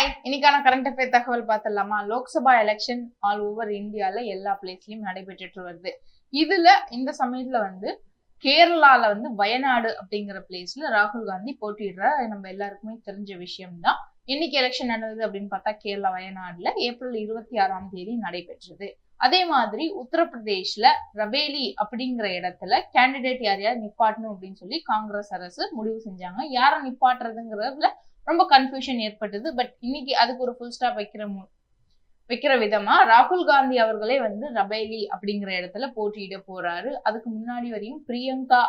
Hi இன்னைக்கான current affair தகவல் பார்த்துடலாமா? லோக்சபா எலெக்ஷன் ஆல் ஓவர் இந்தியால எல்லா பிளேஸ்லையும் நடைபெற்றுட்டு வருது. இதில் இந்த சமயத்தில் வந்து கேரளால வந்து வயநாடு அப்படிங்கிற பிளேஸ்ல ராகுல் காந்தி போட்டிடுற நம்ம எல்லாருக்குமே தெரிஞ்ச விஷயம்தான். இன்னைக்கு எலெக்ஷன் நடந்தது அப்படின்னு பார்த்தா கேரளா வயநாடுல ஏப்ரல் இருபத்தி ஆறாம் தேதி நடைபெற்றது. அதே மாதிரி உத்தரப்பிரதேஷ்ல ரபேலி அப்படிங்கிற இடத்துல கேண்டிடேட் யார் யார் நிப்பாட்டணும் அப்படின்னு சொல்லி காங்கிரஸ் அரசு முடிவு செஞ்சாங்க. யாரை நிப்பாட்டுறதுங்கிறதுல ரொம்ப கன்ஃபியூஷன் ஏற்பட்டது. பட் இன்னைக்கு அதுக்கு ஒரு ஃபுல் ஸ்டாப் வைக்கிற மு- வைக்கிற விதமா ராகுல் காந்தி அவர்களே வந்து ரபேலி அப்படிங்கிற இடத்துல போட்டியிட போறாரு. அதுக்கு முன்னாடி வரையும் பிரியங்கா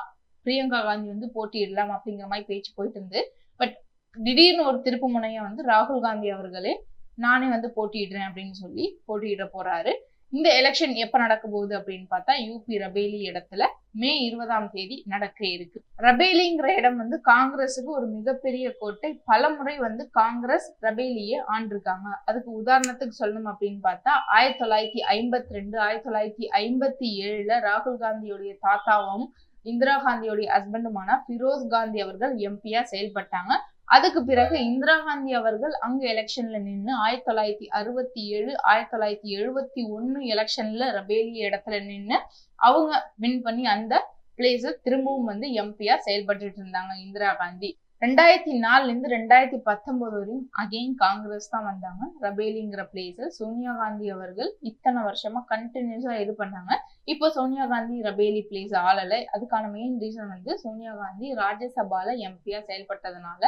பிரியங்கா காந்தி வந்து போட்டியிடலாம் அப்படிங்கிற மாதிரி பேச்சு போயிட்டு இருந்து. பட் திடீர்னு ஒரு திருப்பு முனைய வந்து ராகுல் காந்தி அவர்களே நானே வந்து போட்டியிடுறேன் அப்படின்னு சொல்லி போட்டியிட போறாரு. இந்த எலெக்ஷன் எப்ப நடக்க போகுது அப்படின்னு பார்த்தா யூபி ரபேலி இடத்துல மே இருபதாம் தேதி நடக்க இருக்கு. ரபேலிங்கிற இடம் வந்து காங்கிரஸுக்கு ஒரு மிகப்பெரிய கோட்டை. பல முறை வந்து காங்கிரஸ் ரபேலியை ஆண்டிருக்காங்க. அதுக்கு உதாரணத்துக்கு சொல்லணும் அப்படின்னு பார்த்தா ஆயிரத்தி தொள்ளாயிரத்தி ஐம்பத்தி ரெண்டு ஆயிரத்தி தொள்ளாயிரத்தி ஐம்பத்தி ஏழுல ராகுல் காந்தியுடைய தாத்தாவும் இந்திரா காந்தியுடைய ஹஸ்பண்டுமான ஃபிரோஸ் காந்தி அவர்கள் எம்பியா செயல்பட்டாங்க. அதுக்கு பிறகு இந்திரா காந்தி அவர்கள் அங்கு எலெக்ஷன்ல நின்று ஆயிரத்தி தொள்ளாயிரத்தி அறுபத்தி ஏழு ஆயிரத்தி தொள்ளாயிரத்தி எழுபத்தி ஒன்னு எலெக்ஷன்ல ரபேலி இடத்துல நின்று அவங்க வின் பண்ணி அந்த பிளேஸ திரும்பவும் வந்து எம்பியா செயல்பட்டுட்டு இருந்தாங்க இந்திரா காந்தி. ரெண்டாயிரத்தி நாலுல இருந்து ரெண்டாயிரத்தி பத்தொன்பது வரையும் அகெயின் காங்கிரஸ் தான் வந்தாங்க. ரபேலிங்கிற பிளேஸ் சோனியா காந்தி அவர்கள் இத்தனை வருஷமா கண்டினியூஸா இது பண்ணாங்க. இப்போ சோனியா காந்தி ரபேலி பிளேஸ் ஆளலை. அதுக்கான மெயின் ரீசன் வந்து சோனியா காந்தி ராஜ்யசபால எம்பியா செயல்பட்டதுனால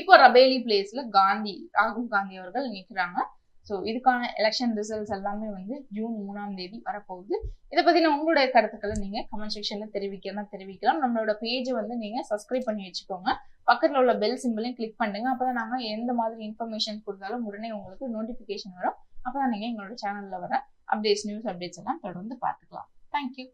இப்போ ரபேலி பிளேஸ்ல காந்தி ராகுல் காந்தி அவர்கள் நிற்கிறாங்க ஸோ இதுக்கான எலெக்ஷன் ரிசல்ட்ஸ் எல்லாமே வந்து ஜூன் மூணாம் தேதி வரப்போகுது. இதை பற்றின உங்களுடைய கருத்துக்களை நீங்கள் கமெண்ட் செக்ஷனில் தெரிவிக்கலாம் தெரிவிக்கலாம். நம்மளோட பேஜை வந்து நீங்கள் சப்ஸ்கிரைப் பண்ணி வச்சுக்கோங்க. பக்கத்தில் உள்ள பெல் சிம்பிளையும் கிளிக் பண்ணுங்க. அப்பதான் நாங்கள் எந்த மாதிரி இன்ஃபர்மேஷன் கொடுத்தாலும் உடனே உங்களுக்கு நோட்டிஃபிகேஷன் வரும். அப்பதான் நீங்கள் எங்களோட சேனலில் வர அப்டேட்ஸ் நியூஸ் அப்டேட்ஸ் எல்லாம் தொடர்ந்து பார்த்துக்கலாம். தேங்க்யூ